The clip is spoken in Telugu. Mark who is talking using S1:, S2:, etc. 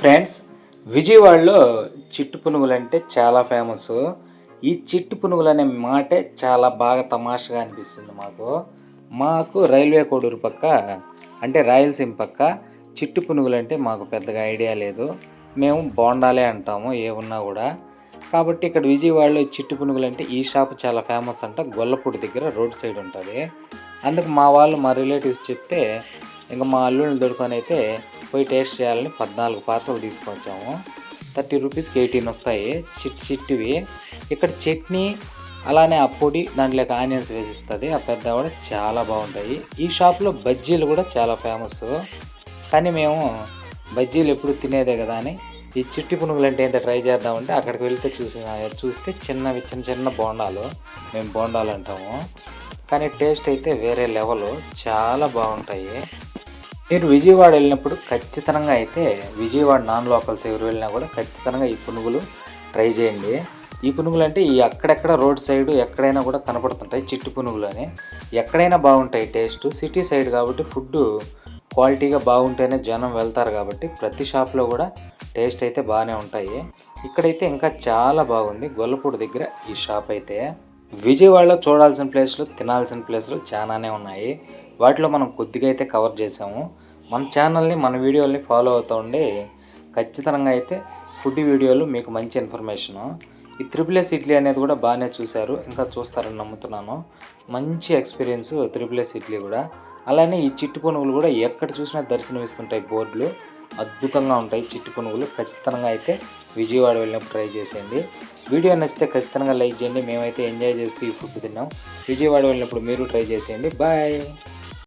S1: ఫ్రెండ్స్ విజయవాడలో చిట్టు పునుగులు అంటే చాలా ఫేమస్ ఈ చిట్టు పునుగులు అనే మాటే చాలా బాగా తమాషగా అనిపిస్తుంది మాకు. మాకు రైల్వే కోడూరు పక్క అంటే రాయలసీమ పక్క చిట్టు పునుగులు అంటే మాకు పెద్దగా ఐడియా లేదు. మేము బోండాలే అంటాము ఏమున్నా కూడా. కాబట్టి ఇక్కడ విజయవాడలో చిట్టు పునుగులు అంటే ఈ షాప్ చాలా ఫేమస్ అంట. గొల్లపూడి దగ్గర రోడ్ సైడ్ ఉంటుంది. అందుకు మా వాళ్ళు మా రిలేటివ్స్ చెప్తే ఇంకా మా అల్లుడిని దొడుకొని అయితే పోయి టేస్ట్ చేయాలని పద్నాలుగు పార్సల్ తీసుకొచ్చాము. థర్టీ రూపీస్కి ఎయిటీన్ వస్తాయి. చిట్ చిట్టివి. ఇక్కడ చట్నీ అలానే ఆ పొడి దాంట్లోకి ఆనియన్స్ వేసిస్తుంది. ఆ పెద్ద కూడా చాలా బాగుంటాయి. ఈ షాప్లో బజ్జీలు కూడా చాలా ఫేమస్. కానీ మేము బజ్జీలు ఎప్పుడు తినేదే కదా అని ఈ చిట్టి పునుగులు అంటే ఏంటో ట్రై చేద్దామంటే అక్కడికి వెళ్తే చూసిన చూస్తే చిన్నవి చిన్న చిన్న బోండాలు మేము బోండాలు అంటాము. కానీ టేస్ట్ అయితే వేరే లెవెల్. చాలా బాగుంటాయి. మీరు విజయవాడ వెళ్ళినప్పుడు ఖచ్చితంగా అయితే విజయవాడ నాన్ లోకల్స్ ఎవరు వెళ్ళినా కూడా ఖచ్చితంగా ఈ పునుగులు ట్రై చేయండి. ఈ పునుగులు అంటే ఈ అక్కడెక్కడ రోడ్ సైడ్ ఎక్కడైనా కూడా కనపడుతుంటాయి చిట్టు పునుగులు అని. ఎక్కడైనా బాగుంటాయి టేస్ట్. సిటీ సైడ్ కాబట్టి ఫుడ్ క్వాలిటీగా బాగుంటేనే జనం వెళ్తారు కాబట్టి ప్రతి షాప్లో కూడా టేస్ట్ అయితే బాగానే ఉంటాయి. ఇక్కడైతే ఇంకా చాలా బాగుంది గొల్లపూడి దగ్గర ఈ షాప్ అయితే. విజయవాడలో చూడాల్సిన ప్లేస్లు తినాల్సిన ప్లేస్లు చాలానే ఉన్నాయి. వాటిలో మనం కొద్దిగా అయితే కవర్ చేసాము మన ఛానల్ని మన వీడియోల్ని ఫాలో అవుతూ ఉండి ఖచ్చితంగా అయితే ఫుడ్ వీడియోలు మీకు మంచి ఇన్ఫర్మేషను. ఈ త్రిపులెస్ ఇడ్లీ అనేది కూడా బాగానే చూశారు. ఇంకా చూస్తారని నమ్ముతున్నాను. మంచి ఎక్స్పీరియన్స్ త్రిపులెస్ ఇడ్లీ కూడా. అలానే ఈ చిట్టు పునుగులు కూడా ఎక్కడ చూసినా దర్శనమిస్తుంటాయి బోర్డులు. అద్భుతంగా ఉంటాయి చిట్టు పునుగులు. ఖచ్చితంగా అయితే విజయవాడ వెళ్ళినప్పుడు ట్రై చేసేయండి. వీడియో నచ్చితే ఖచ్చితంగా లైక్ చేయండి. మేమైతే ఎంజాయ్ చేస్తూ ఈ ఫుడ్ తిన్నాం. విజయవాడ వెళ్ళినప్పుడు మీరు ట్రై చేసేయండి. బాయ్